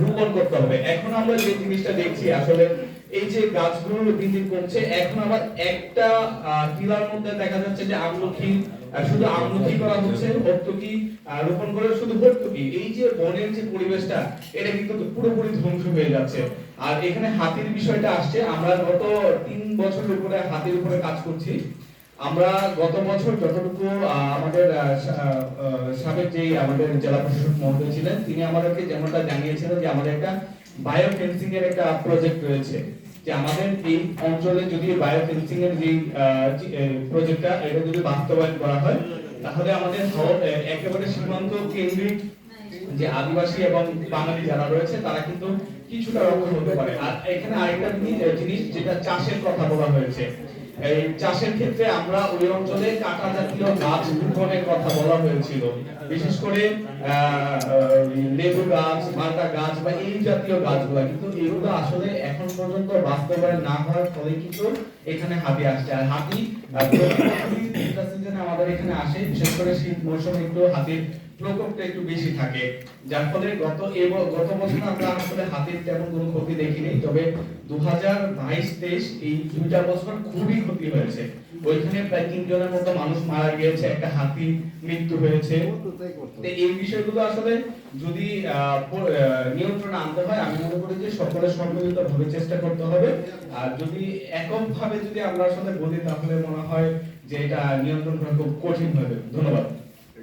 রোপণ করতে হবে। এখন আমরা যে জিনিসটা দেখছি আসলে এই যে গাছগুলো দিন দিন কমছে এখন আবার একটা টিলার মধ্যে দেখা যাচ্ছে যে আমলকি শুধু আমলকি করা হচ্ছে হর্তুকি আহ, রোপণ করে শুধু হর্তুকি এই যে বনের যে পরিবেশটা এটা কিন্তু পুরোপুরি ধ্বংস হয়ে যাচ্ছে। আর এখানে হাতির বিষয়টা আসছে। আমরা গত তিন বছরের উপরে হাতির উপরে কাজ করছি। আমরা গত বছর যতটুকু আমাদের সাবেক যে আমাদের জেলা প্রশাসক মহোদয় ছিলেন, তিনি আমাদেরকে যেমনটা জানিয়েছিলেন যে আমাদের একটা বায়ো ফেন্সিং এর একটা প্রজেক্ট রয়েছে। যে আমাদের এই অঞ্চলে যদি বায়ো ফেন্সিং এর যে প্রজেক্টটা এটা যদি বাস্তবায়ন করা হয়, তাহলে আমাদের একেবারে সীমান্ত কেন্দ্রিক যে আদিবাসী এবং বাঙালি যারা রয়েছে, তারা কিন্তু কিছুটা রক্ষা হতে পারে। আর এখানে আরেকটা জিনিস, যেটা চাষের কথা বলা হয়েছে। এই চাষের ক্ষেত্রে আমরা ওই অঞ্চলে কাঁটা জাতীয় গাছ রোপণের কথা বলা হয়েছিল। বিশেষ করে লেবু গাছ মালটা গাছ বা এই জাতীয় গাছগুলো। কিন্তু এগুলো আসলে এখন পর্যন্ত বাস্তবায়ন না হওয়ার ফলে কিন্তু এখানে হাতি আসছে। আর হাতি আমাদের এখানে আসে। বিশেষ করে শীত মৌসুমে একটু হাতির প্রকোপটা একটু বেশি থাকে। যার ফলে গত গত বছর আমরা আসলে হাতির তেমন কোনো ক্ষতি দেখিনি। তবে দু হাজার বাইশ তেইশ এই দুইটা বছর খুবই ক্ষতি হয়েছে। ওইখানে প্রায় তিনজনের মতো মানুষ মারা গিয়েছে। একটা হাতি মৃত্যু হয়েছে। এই বিষয়গুলো আসলে যদি নিয়ন্ত্রণে আনতে হয়, আমি মনে করি যে সকলের সম্মিলিত ভাবে চেষ্টা করতে হবে। আর যদি একক ভাবে যদি আমরা আসলে বলি, তাহলে মনে হয় যে এটা নিয়ন্ত্রণ করা খুব কঠিন হবে ধন্যবাদ।